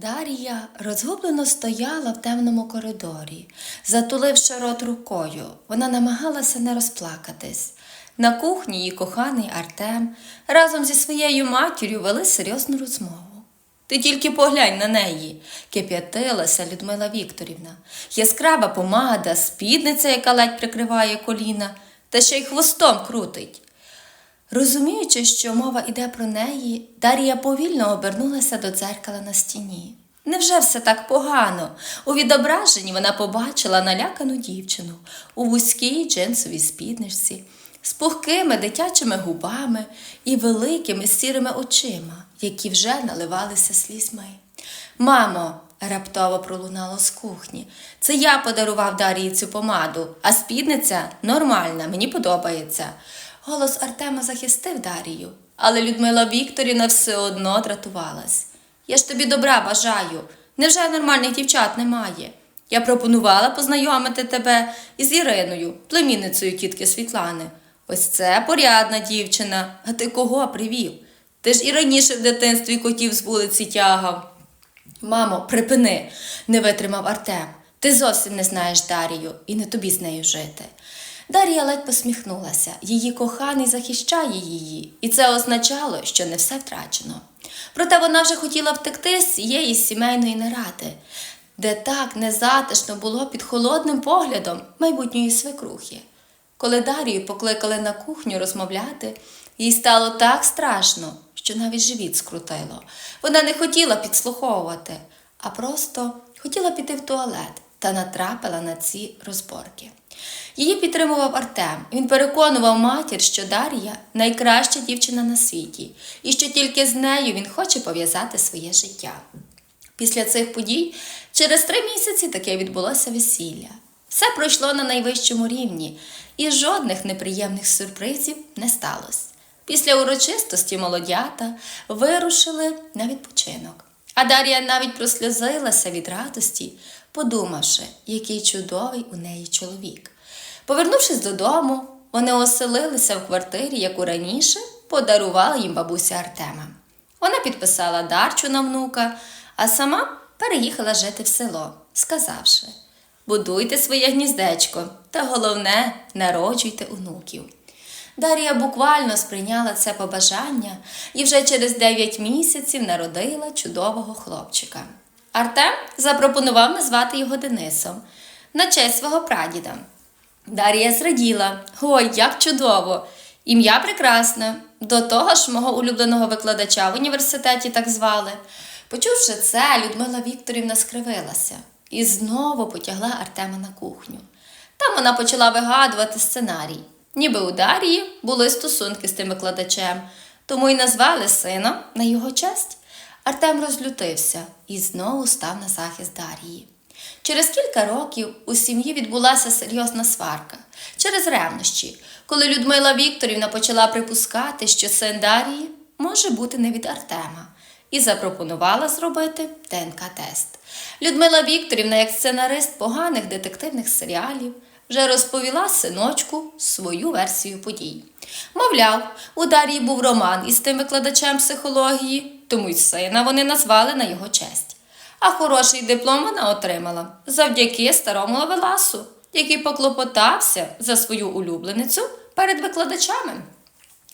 Дар'я розгублено стояла в темному коридорі, затуливши рот рукою, вона намагалася не розплакатись. На кухні її коханий Артем разом зі своєю матір'ю вели серйозну розмову. Ти тільки поглянь на неї, кип'ятилася Людмила Вікторівна. Яскрава помада, спідниця, яка ледь прикриває коліна, та ще й хвостом крутить. Розуміючи, що мова йде про неї, Дар'я повільно обернулася до дзеркала на стіні. Невже все так погано? У відображенні вона побачила налякану дівчину у вузькій джинсовій спідничці, з пухкими дитячими губами і великими сірими очима, які вже наливалися слізьми. Мамо, раптово пролунало з кухні. Це я подарував Дар'ї цю помаду, а спідниця нормальна, мені подобається. Голос Артема захистив Дарію, але Людмила Вікторівна все одно дратувалась. Я ж тобі добра бажаю. Невже нормальних дівчат немає? Я пропонувала познайомити тебе із Іриною, племінницею тітки Світлани. Ось це порядна дівчина. А ти кого привів? Ти ж і раніше в дитинстві котів з вулиці тягав. Мамо, припини, не витримав Артем. Ти зовсім не знаєш Дарію і не тобі з нею жити. Дар'я ледь посміхнулася. Її коханий захищає її, і це означало, що не все втрачено. Проте вона вже хотіла втекти з цієї сімейної наради, де так незатишно було під холодним поглядом майбутньої свекрухи. Коли Дарію покликали на кухню розмовляти, їй стало так страшно, що навіть живіт скрутило. Вона не хотіла підслуховувати, а просто хотіла піти в туалет та натрапила на ці розборки. Її підтримував Артем. Він переконував матір, що Дар'я найкраща дівчина на світі, і що тільки з нею він хоче пов'язати своє життя. Після цих подій через три місяці таке відбулося весілля. Все пройшло на найвищому рівні, і жодних неприємних сюрпризів не сталося. Після урочистості молодята вирушили на відпочинок. А Дар'я навіть просльозилася від радості, подумавши, який чудовий у неї чоловік. Повернувшись додому, вони оселилися в квартирі, яку раніше подарувала їм бабуся Артема. Вона підписала дарчу на внука, а сама переїхала жити в село, сказавши: будуйте своє гніздечко, та головне, народжуйте онуків. Дар'я буквально сприйняла це побажання і вже через 9 місяців народила чудового хлопчика. Артем запропонував назвати його Денисом на честь свого прадіда. Дар'я зраділа. Ой, як чудово! Ім'я прекрасне. До того ж, мого улюбленого викладача в університеті так звали. Почувши це, Людмила Вікторівна скривилася і знову потягла Артема на кухню. Там вона почала вигадувати сценарій. Ніби у Дар'ї були стосунки з тим викладачем, тому й назвали сина на його честь. Артем розлютився і знову став на захист Дар'ї. Через кілька років у сім'ї відбулася серйозна сварка через ревнощі, коли Людмила Вікторівна почала припускати, що син Дар'ї може бути не від Артема, і запропонувала зробити ДНК-тест. Людмила Вікторівна, як сценарист поганих детективних серіалів, вже розповіла синочку свою версію подій. Мовляв, у Дар'ї був роман із тим викладачем психології, тому й сина вони назвали на його честь. А хороший диплом вона отримала завдяки старому Лавеласу, який поклопотався за свою улюбленицю перед викладачами.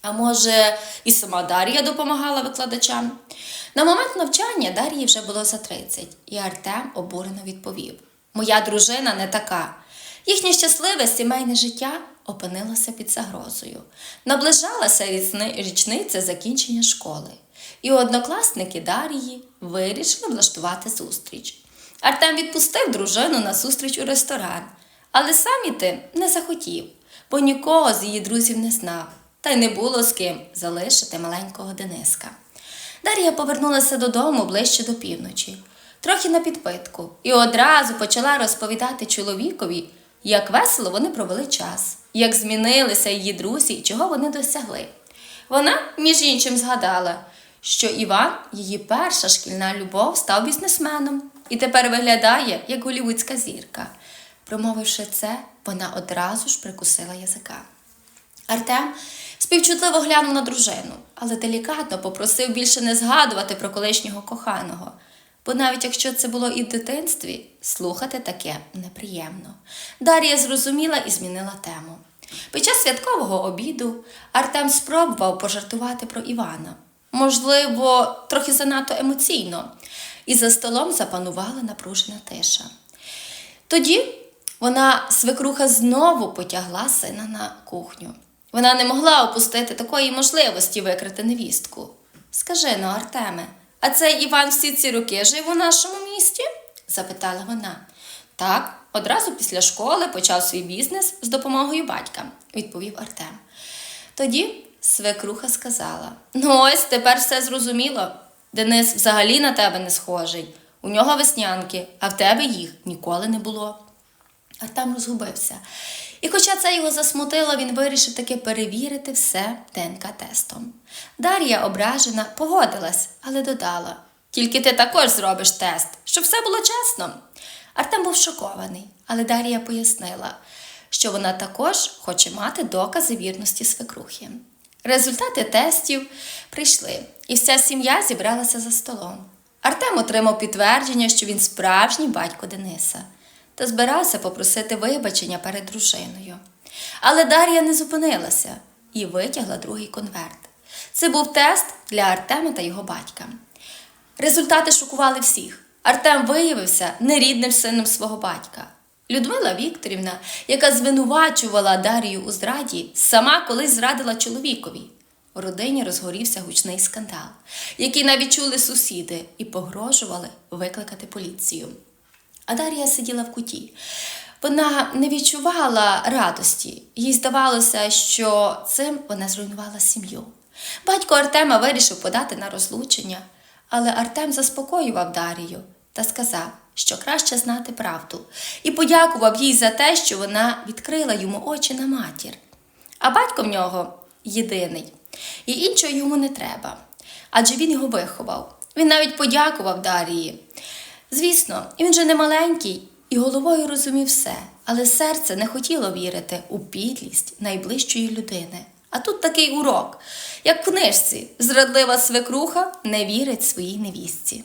А може, і сама Дар'я допомагала викладачам. На момент навчання Дар'ї вже було за 30, і Артем обурено відповів: Моя дружина не така. Їхнє щасливе сімейне життя опинилося під загрозою. Наближалася річниця закінчення школи, і однокласники Дар'ї вирішили влаштувати зустріч. Артем відпустив дружину на зустріч у ресторан, але сам іти не захотів, бо нікого з її друзів не знав, та й не було з ким залишити маленького Дениска. Дар'я повернулася додому ближче до півночі, трохи на підпитку, і одразу почала розповідати чоловікові, як весело вони провели час, як змінилися її друзі і чого вони досягли. Вона, між іншим, згадала, що Іван, її перша шкільна любов, став бізнесменом і тепер виглядає як голівудська зірка. Промовивши це, вона одразу ж прикусила язика. Артем співчутливо глянув на дружину, але делікатно попросив більше не згадувати про колишнього коханого. Бо навіть якщо це було і в дитинстві, слухати таке неприємно. Дар'я зрозуміла і змінила тему. Під час святкового обіду Артем спробував пожартувати про Івана. Можливо, трохи занадто емоційно, і за столом запанувала напружена тиша. Тоді вона свекруха знову потягла сина на кухню. Вона не могла опустити такої можливості викрити невістку. Скажи ну, Артеме, а цей Іван всі ці роки жив у нашому місті? запитала вона. Так, одразу після школи почав свій бізнес з допомогою батька, відповів Артем. Тоді свекруха сказала: Ну, ось тепер все зрозуміло. Денис взагалі на тебе не схожий. У нього веснянки, а в тебе їх ніколи не було. Артем розгубився. І хоча це його засмутило, він вирішив таки перевірити все ДНК-тестом. Дар'я, ображена, погодилась, але додала: тільки ти також зробиш тест, щоб все було чесно. Артем був шокований, але Дар'я пояснила, що вона також хоче мати докази вірності свекрухи. Результати тестів прийшли, і вся сім'я зібралася за столом. Артем отримав підтвердження, що він справжній батько Дениса та збирався попросити вибачення перед дружиною. Але Дар'я не зупинилася і витягла другий конверт. Це був тест для Артема та його батька. Результати шокували всіх. Артем виявився нерідним сином свого батька. Людмила Вікторівна, яка звинувачувала Дар'ю у зраді, сама колись зрадила чоловікові. У родині розгорівся гучний скандал, який навіть чули сусіди і погрожували викликати поліцію. А Дар'я сиділа в куті. Вона не відчувала радості, їй здавалося, що цим вона зруйнувала сім'ю. Батько Артема вирішив подати на розлучення, але Артем заспокоював Дарію та сказав, що краще знати правду, і подякував їй за те, що вона відкрила йому очі на матір. А батько в нього єдиний, і іншого йому не треба, адже він його виховав. Він навіть подякував Дарії. Звісно, він же не маленький і головою розумів все, але серце не хотіло вірити у підлість найближчої людини. А тут такий урок, як в книжці, зрадлива свекруха не вірить своїй невістці.